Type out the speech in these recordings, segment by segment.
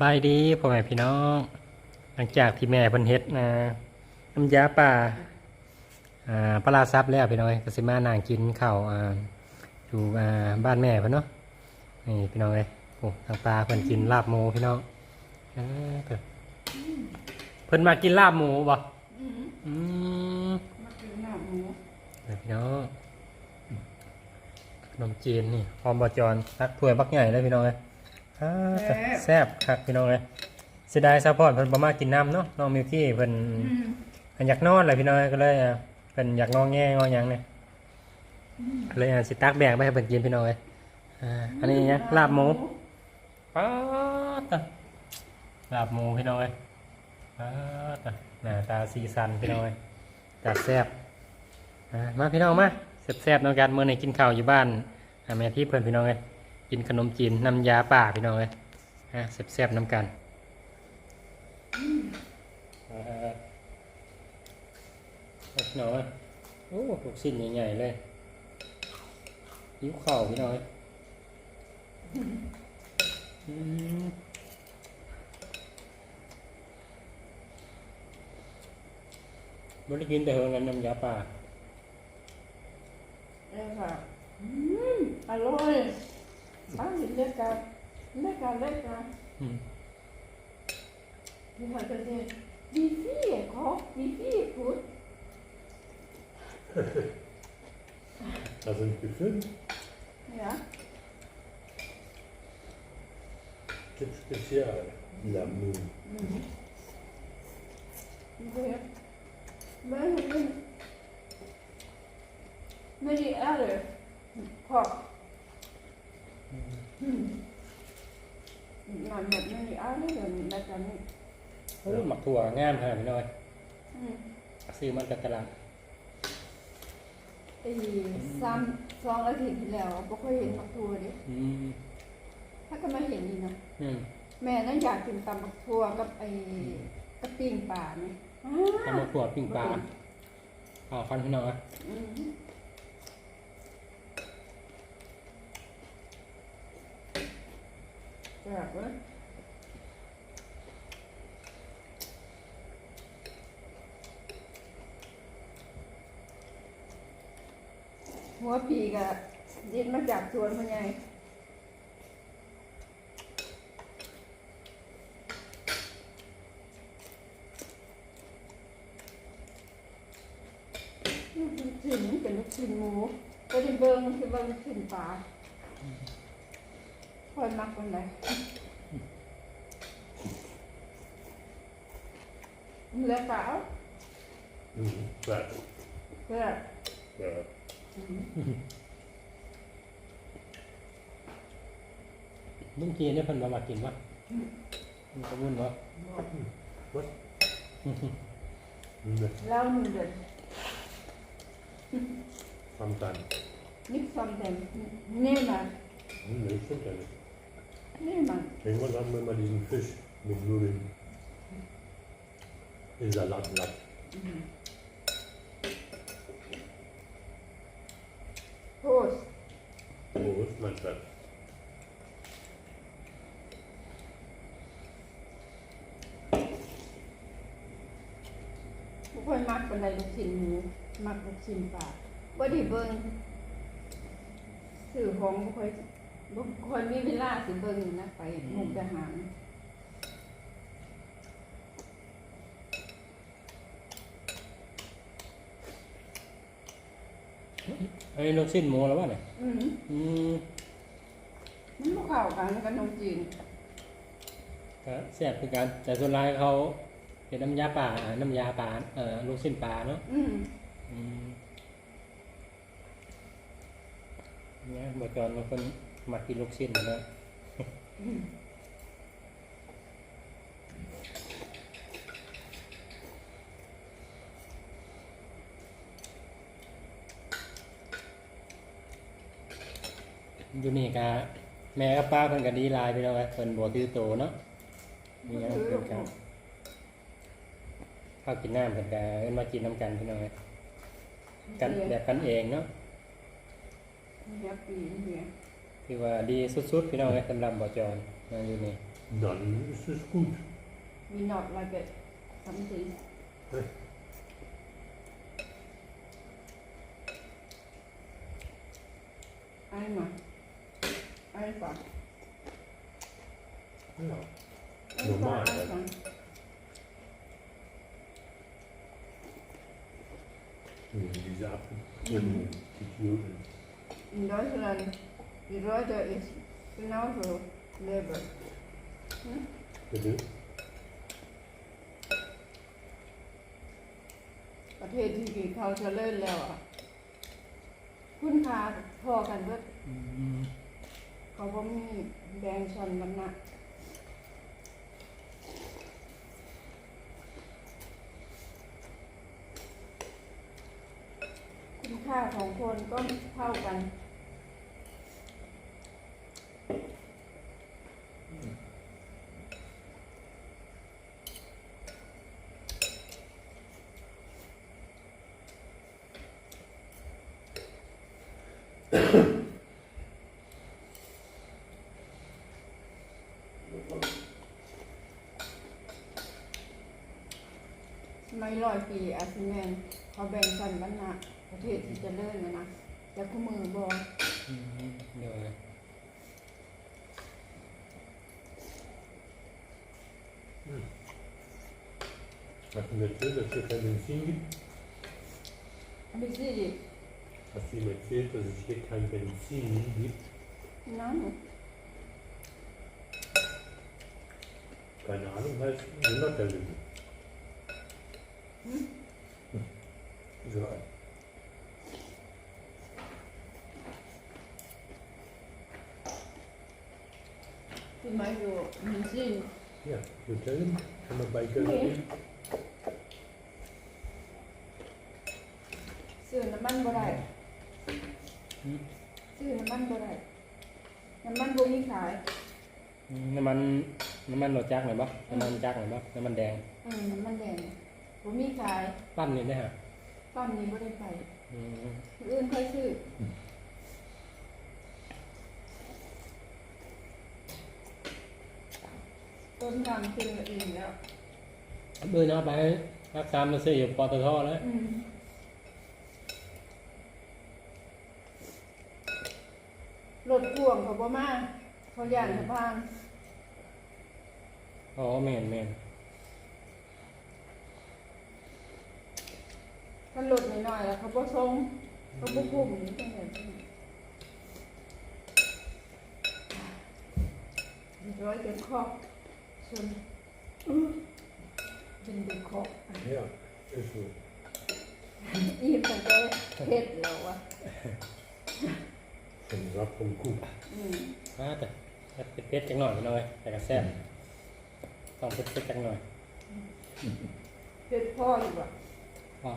บายดีพ่อแม่พี่น้อง หลังจากที่แม่เพิ่นเฮ็ดนะน้ำยาป่าอ่าปลาซับแล้วพี่น้อยก็สิมานางกินข้าวอ่าอยู่อ่าบ้านแม่เพิ่นเนาะนี่พี่น้องเอ้ยโอ้ทางปลาเพิ่นกินลาบหมูพี่น้องเพิ่นมากินลาบหมูบ่อืมมากินหน้าหมูพี่น้องขนมจีนนี่หอมบอจอนตักถ้วยบักใหญ่เลยพี่น้องเลย อ่าแซ่บคักพี่น้องเลยเสียดายซัพพอร์ตเพิ่นบ่มากินน้ำเนาะน้องมิวกี้เพิ่นเพิ่นอยากนอนเลยพี่น้องเอ้ยก็เลยอะเพิ่นอยากงอแงงอหยังเนี่ยก็เลยอะสิตักแบ่งไปให้เพิ่นกินพี่น้องเลยอ่าอันนี้เนี่ยลาบหมูป๊าดตะลาบหมูพี่น้องเลยป๊าดตะหน้าตาสีสันพี่น้องเลยจัดแซ่บอ่ามาพี่น้องมาแซ่บๆน้องกันเมื่อในกินข้าวอยู่บ้านอ่าแม่ที่เพื่อนพี่น้องเลย กินขนมจีนน้ำยาป่าพี่น้องเลยอ่าแซ่บๆน้ำกันพี่น้องเอ้ยโอ้ลูกชิ้นใหญ่ๆเลยยิ้วข้าพี่น้องเอ้ยอืมบริกินแต่เฮงกันน้ำยาป่าเอ้ค่ะอร่อย บ้านเล็กกันเล็กกันเล็กกันอืมนี่ค่ะจะเนี่ยดีฟี่ ขอดีฟี่พูด Dat is een buffet. เนี่ย Kip speciaal. L'amour. เดี๋ยวไม่เดินแบบนี้โอ้หมักถั่วงามขนาดนี้เลยอืมซื้อมันจากตลาดไอ้สามสองอาทิตย์ที่แล้วบ่ค่อยเห็นผักทัวดิถ้าก็ม่เห็นนี่นะแม่นั่นอยากกินตำบักทั่วกับไอ้กระปิ้งปลาเนี่อ้าทำหมักถั่วปิ้งปลาอ่าฟันพี่น้องอะ อืม แบบว่าหัวปีกะยินมาจากสวนพ่อใหญ่ลูกชิ้นเป็นลูกชิ้นหมูก็ได้เบิ้งคือเบิ้งลูกชิ้นปลา คอยมักคนไหนเหลือเปล่า Mm, Klaar. เพื่อ Ja. ลุงกีเนี่ยเพิ่นมามากินวะมันก็วุ่นวะ Wat? Nee, เล่าหนึ่งเดือน Samtijn. นิกซัมเต็มนี่มา Nee, ik vind dat niet. นี่มา Ik was dan met maar die vis met bloeding. Is dat lat, lat. โพส Oh, is mijn vet. ทุกคนมักเป็นไรลูกชิ้นหมูมักลูกชิ้นปลาว่าดีเบิ้งสื่อของบุคคล บุคคลมีเวลาสิเบิ้งนะไปมุกดาหารไอ้ลูกชิ้นหมูแล้ววะเนี่ยอืมอืมมันบ่เข้ากันกับนมจีนก็แซ่บคือกันแต่ส่วนรายเขาเป็นน้ำยาป่าอ่าน้ำยาป่าเอ่อลูกชิ้นปลาเนาะอืมอืมเนี่ยเมื่อก่อนบางคน มากินลูกชิ้นนะอยู่นี่กะแม่กับป้าเพิ่นก็ดีลายไปแล้วเพิ่นบ่ถือโตเนาะนี่ยังเพิ่นก็ข้าวกินน้ำเพิ่นก็เอิ้นมากินน้ำกันพี่น้องเอ้ยกันแบบกันเองเนาะเดี๋ยปีนี้ คือว่าดีสุดๆพี่น้องเอ้ยสำหรับบ่จอนมาอยู่นี่ อ Dan is het goed. we not like it something Nee. einmal einfach Ja. einfach Normal, ja. einfach Ja, Diese Apfel. Die Juden. in Deutschland Die Leute ist genauso leben Bitte? ประเทศที่เขาเจริญแล้วอะ คุณค่าพอกันว่าอืมเขาก็มีแบ่งชนกันนะคุณค่าของคนก็เท่ากัน ไม่ร้อยปีอาซิแมนเขาแบ่งชนกันนะประเทศที่เจริญนะนะแต่คู่มือบออืมเดี๋ยวนะ Had je net gezegd dat je geen benzine gibt? ไม่ใช่ดิ Hast du ihm erzählt, dass es hier kein Benzin gibt? นั่น Keine Ahnung, heißt Wunderterlinde. Hm? So. ที่มาอยู่มินซิน Ja, Hotel kann man bei Geld Nee. gehen. ซื้อน้ำมัน บ่ได้ซื้อน้ำมันบ่ได้น้ำมันบ่มีขายอืมน้ำมันน้ำมันรถจักรหน่อยปะน้ำมันจักรหน่อยปะน้ำมันแดงเออน้ำมันแดงบ่มีขายปั้นนี่ได้ฮะตอนนี้บ่ได้ไปอืมคนอื่นค่อยซื้ออต้นทางซื้อเองแล้วเบอร์น้าไปรักษามาซื้ออยู่ปตทแล้วอืม รถพ่วงเขาบ่มาเขาย่านสะพานอ๋อแม่นแม่นถ้ารถน้อยๆแล้วเขาบ่ส่งเขาบ่คุ้มนี่จังได๋ร้อยเก็บคอกชนอื้อเป็นดึงคอก Ja, ist so. อิ่มตั้งแต่เฮ็ดแล้วอะ Ein Sack vom Kuh. อืมอ่าแต่แต่เผ็ดๆจังหน่อยพี่น้อยแต่ก็แซ่บต้องเผ็ดๆจังหน่อยเฮ็ดพ่ออยู่อะ พอ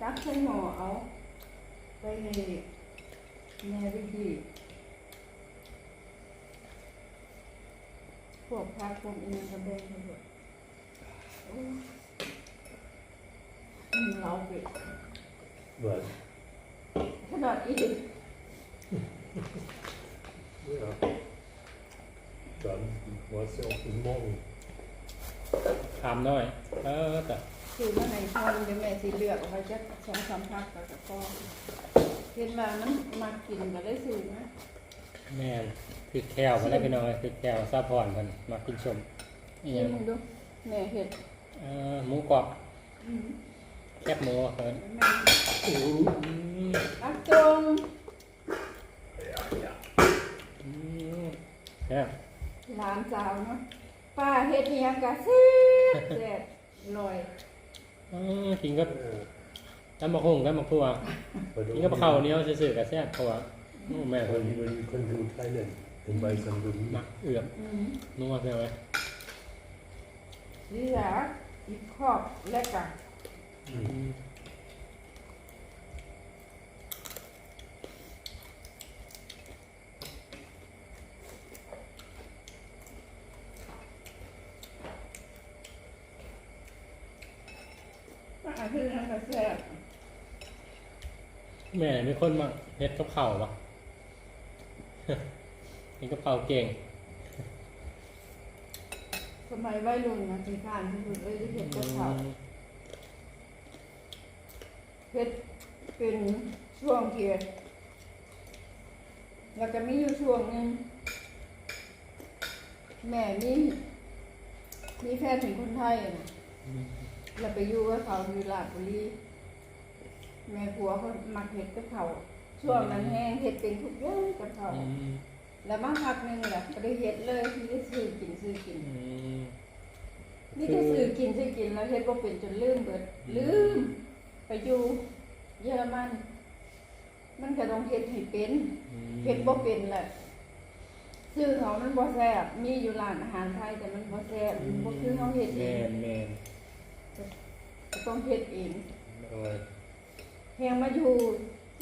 ตักใส่หม้อเอา ไปในแม่วิธี พวกผักพวกอีนก็แบ่งให้หมดโอ้ยอืมเราไป Was? ขนาดอีก Ja. Dann war es ja auch bis morgen. ถามหน่อย เออแต่คือเมื่อไหร่พอเดี๋ยวแม่สิเลือกเอาไว้จะสองสามพักแล้วก็พอเห็นว่ามันมากินก็ได้ซื้อนะ แม่นคือแควมาได้พี่น้อยคือแควซาพอนมันมากินชมอีหชิยังมดูแม่เห็ดเออหมูกรอบอืมแคบหมูเอิ้นแม่อืมอักตรงอืมแซ่บหลานสาวเนาะป้าเฮ็ดอิหยังกะแซ่บแซ่บลอยอืมกินก็ Ja. ตำบักหุ่งตำบักทั่ว Weil กินก็ปลาข้าวเหนียวซื่อๆกับแซ่บ แม่คนคนคนดูไทยเนี่ยผมไปสังดุนมักเอื้อมนัวใช่ไหมนี่แหะอีกครอบแรกกันแม่มีคนมาเฮ็ดกับเข่าปะ เฮ็ดกับข้าวเก่งสมัยวัยรุ่นนะที่การที่สุดเลยที่เห็นกับเขาวเพชรเป็นช่วงเกียรแล้วก็มีอยู่ช่วงหนึงแม่มีมีแฟนเป็นคนไทยนะแล้วไปอยู่กับเขาอยู่ลาดบุรีแม่ผัวเขามักเห็ดกับเขาว ช่วงนั้นแห้งเห็ดเป็นทุกอย่างกับเขาวอืมแล้วมาพักหนึงแหละก็ได้เห็ดเลยที่ได้ซื้อกินซื้อกินอืมนี่ได้ซื้อกินซื้อกินแล้วเฮ็ดบ่เป็นจนลืมเบิดลืม ไปอยู่เยอรมัน มันก็ต้องเฮ็ดให้เป็นอืมเฮ็ดบ่เป็นแหละซื้อเขามันบ่แซ่บมีอยู่ร้านอาหารไทยแต่มันบ่แซ่บมันบ่คือเฮาเฮ็ดเอแม่งนแม่นก็ต้องเฮ็ดเองโอ้ยแฮงมาอยู่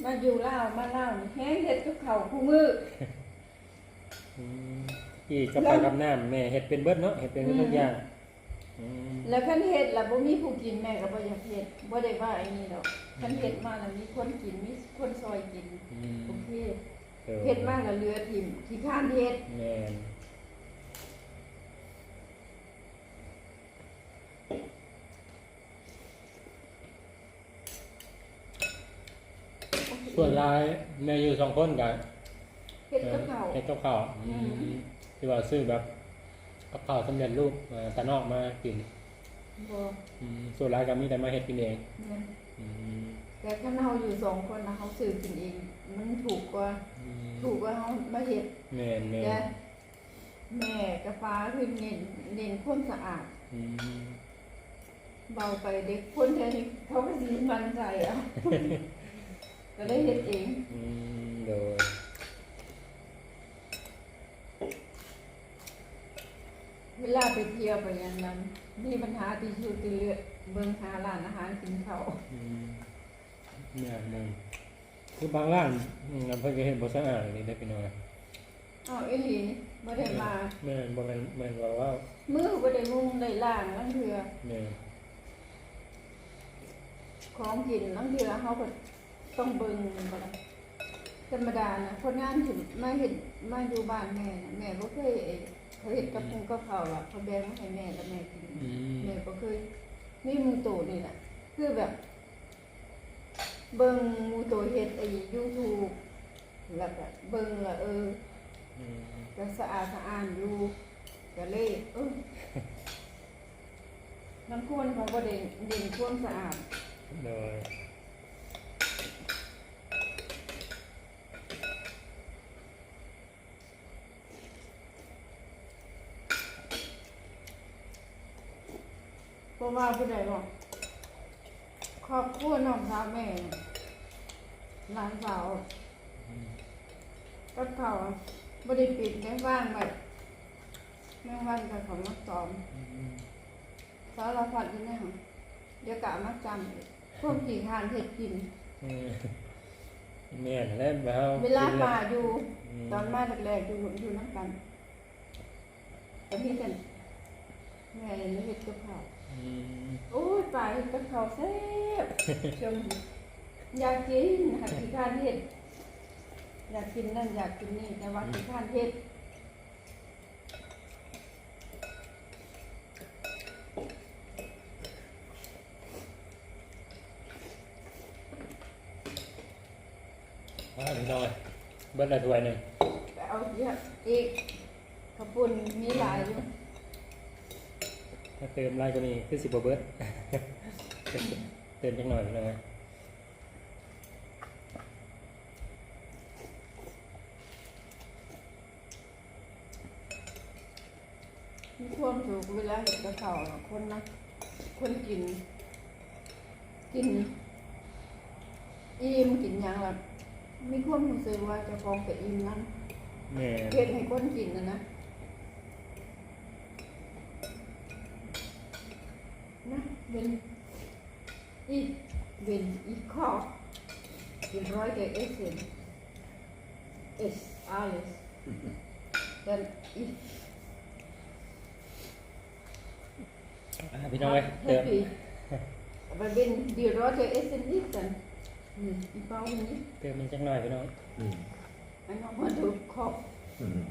มาอยู่ลาวมาลาวนี่แฮงเฮ็ดกับข้าวคู่มื้ออืมอีกกับไปกับน้ำแม่เฮ็ดเป็นเบิดเนาะเฮ็ดเป็นทุกอย่างอืมแล้วคันเฮ็ดแล้วบ่มีผู้กินแม่ก็บ่อยากเฮ็ดบ่ได้ว่าไอ้นี่ดอกคันเฮ็ดมาแล้วมีคนกินมีคนซอยกินอืมโอเคออเฮ็ดมากกับเรือทิมที่ข้านเฮ็ด แม่น ส่วนหลายแม่อยู่สองคนกันเฮ็ดกับเขาวเฮ็ดกับข้าวอืมอืมที่ว่าซื้อแบบกับข้าวสำเร็จรูปมาตะนอกมากินบ่อืมส่วนหลายก็มีแต่มาเฮ็ดกินเองเนี่ยอืมแต่ถ้าเฮาอยู่สองคนนะเฮาซื้อกินเอง มันถูกกว่าอืมถูกกว่าเฮามาเฮ็ดแม่นแม่แต่นแม่กับฟ้าคือเน้นเน้นความสะอาดอืมเบาไปเด็กคนแท้นี่เขาก็สิมันใจเอา ก็ได้เฮ็ดเองอืมโดยเวลาไปเที่ยวไปอย่างนั้นมีปัญหาที่สุดที่เลือกเบิ่งหาร้านอาหารกินข้าวอืมอย่างหนึ่งคือบางร้านอืมเพิ่นก็เฮ็ดบ่สะอาดนี่ได้พี่น้อยเอาอีหลีบ่ได้มา แม่นบ่แม่นแม่นว่าว่ามือบ่ได้มุงได้ล้างลังเทื่อแม่นของกินลังเทื่อเฮาก็ ต้องเบิ่งบ่ล่ะธรรมดานะคนงานถึงมาเฮ็ดมาอยู่บ้านแม่น่ะแม่บ่เคยเอ่อเขาเฮ็ดกับพุงกับข้าวล่ะเขาแบ่งมาให้แม่กับแม่กินอืม แม่บ่เคยมีหมูโตนี่แหละคือแบบ เบิ่งหมูโตเฮ็ดไอ้ YouTube แล้วก็เบิ่งและเออ อืมก็สะอาดสะอ้านอยู่ก็เลยเออน้ำคนเขาบ่ได้เด่นความสะอาด โดย เพราะ ว่าผู้ใดบอกครอบครัวน้องสาวแม่น่ะหลานสาวอืมกับเขาบริปิดแม่ว่างแบบแม่ว่างกับเขามาสอมอืมสารพัดที่แน่หรอเดี๋ยวกะมาจำอีกพวกขี่ทานเห็ดกินอืมแม่นแล้วแบบเวลาป่าอยู่อืมตอนมาแรกๆอยู่อยู่น้ำกันแต่พี่กันแม่เลยเห็ดกับเขาวอืม โอ้ยป่าเห็ดกับเขาวแซ่บจนอยากกินหาขี่ทานเห็ดอยากกินนั่นอยากกินนี่แต่ว่าขี่ทานเห็ดอ่าพี่น้อยเบิดละถ้วยหนึงไปเอาเยอะอีกขาวปุ่นมีหลายอยู่ ถ้าเติมลายก็นี่คือสิบ่เบิดเติมจักหน่อยพี่น้อยมีความสุขเวลาเห็นกระเขาวคนนะคนกิน กินอิ่มกินหยังล่ะมีความรู้สึกว่าเจะฟองไปอิ่มนั่นแม่เฮ็ดให้คนกินนะนะนะ เป็นอีเป็นอีข้อเป็นร้อยแก่เอสเซนเอสอาร์เอส dan i อ่าพี่น้องเอ้ยเติม happy Aber wenn die Rote essen nicht, dann hm, die brauchen nicht เติมมันจักหน่อยพี่น้อง Mm. einfach mal durch den Kopf. Mm.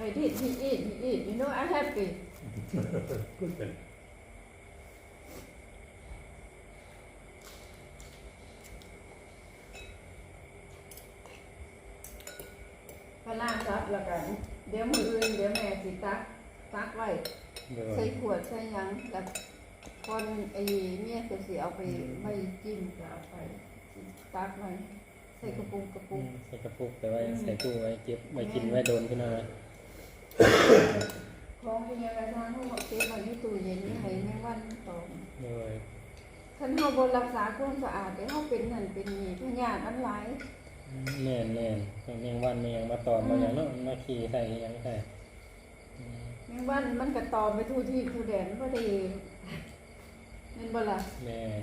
I did, he eat, he eat. You know, I'm happy. Good then. พล่างซับแล้วกันเดี๋ยวมืออื่นเดี๋ยวแม่สิตักตักไว้เดี๋ยวใส่ขวดใส่หยังแล้วคนไอ้เมียก็สิเอาไปไปจิ้มก็เอาไปตักไว้ใส่กระปุกกระอืปุกมใส่กระปุกแต่ว่าใส่ตู้ไว้เก็บไว้กินไว้โดนพี่น้อง ของพยากระทางเขาบอกเก็บไว้ในตู้เย็นนี่ให้แม่วันตอมโดยคันเฮาบ่รักษาความสะอาดเดี๋ยวเฮาเป็นนั่นเป็นนี่พยาธิมันหลายแม่นแม่นแมงวันแมงมาตอมมาอย่างเนาะมาขี่ใส่อยังใส่อืมแม่วันมันก็ตอมไปทุกที่ทุกแดนบ่ได้แม่นบ่ล่ะแม่น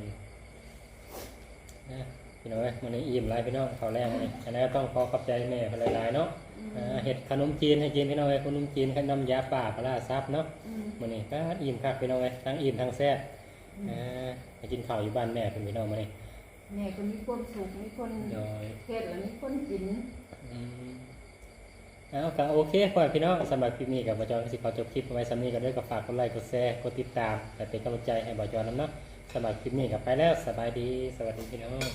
นะพี่น้องเอ้ยวันนี้อิ่มหลายพี่น้องเขาวแรกวันนี้อันนั้นก็ต้องขอขอบใจแม่เขาหลายๆเนาะอืมอ่า เห็ดขนมจีนให้กินพี่น้องเอ้ยขนมจีนขนมยาป่าปลาร้าซับเนาะอืมวันนี้ก็อิ่มคักพี่น้องเอ้ยทั้งอิ่มทั้งแซ่บอ่าไปกินข้าวอยู่บ้านแม่เป็นพี่น้องมานี่แม่ก็มีความสุขมีคนโดยเฮ็ดแล้วมีคนกินอืมเอาก็โอเคพ่อพี่น้องสำหรับคลิปนี้กับบอจอนสิขอจบคลิปไว้สำนี้กันด้วยกับฝากกดไลค์กดแชร์กดติดตามแต่เป็นกำลังใจให้บอจอนน้ำเนาะสำหรับคลิปนี้กับไปแล้วสบายดีสวัสดีพี่น้อง วัน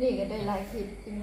นี่ก็ได้หลายคลิปจริง